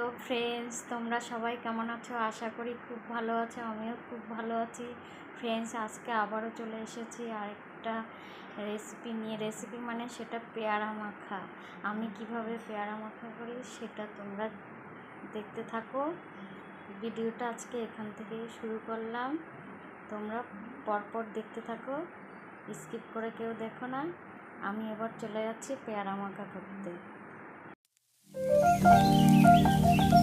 Hello friends, তোমরা সবাই কেমন আছো? আশা করি খুব ভালো আছো, আমিও খুব ভালো আছি। ফ্রেন্ডস, আজকে আবারও চলে এসেছি আরেকটা রেসিপি নিয়ে। রেসিপি মানে সেটা পেয়ারা মাখা। আমি কীভাবে পেয়ারা মাখা করি সেটা তোমরা দেখতে থাকো। ভিডিওটা আজকে এখান থেকেই শুরু করলাম। তোমরা পরপর দেখতে থাকো, স্কিপ করে কেউ দেখো না। আমি এবার চলে যাচ্ছি পেয়ারা মাখা করতে। Música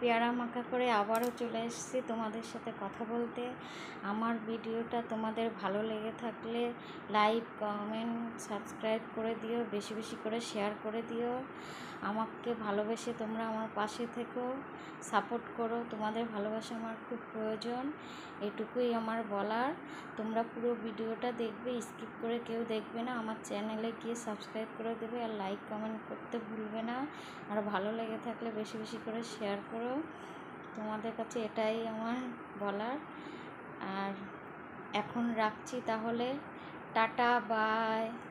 পেয়ারা মাখা করে আবারও চলে এসেছি তোমাদের সাথে কথা বলতে। আমার ভিডিওটা তোমাদের ভালো লেগে থাকলে লাইক, কমেন্ট, সাবস্ক্রাইব করে দিও, বেশি বেশি করে শেয়ার করে দিও। আমাকে ভালোবেসে তোমরা আমার পাশে থেকো, সাপোর্ট করো, তোমাদের ভালোবাসা আমার খুব প্রয়োজন, এটুকুই আমার বলার। তোমরা পুরো ভিডিওটা দেখবে, স্কিপ করে কেউ দেখবে না, আমার চ্যানেলে গিয়ে সাবস্ক্রাইব করে দেবে আর লাইক, কমেন্ট করতে ভুলবে না। আর ভালো লেগে থাকলে বেশি বেশি করে শেয়ার করো তোমাদের কাছে এটাই আমার বলার। আর এখন রাখছি তাহলে। Tata bye.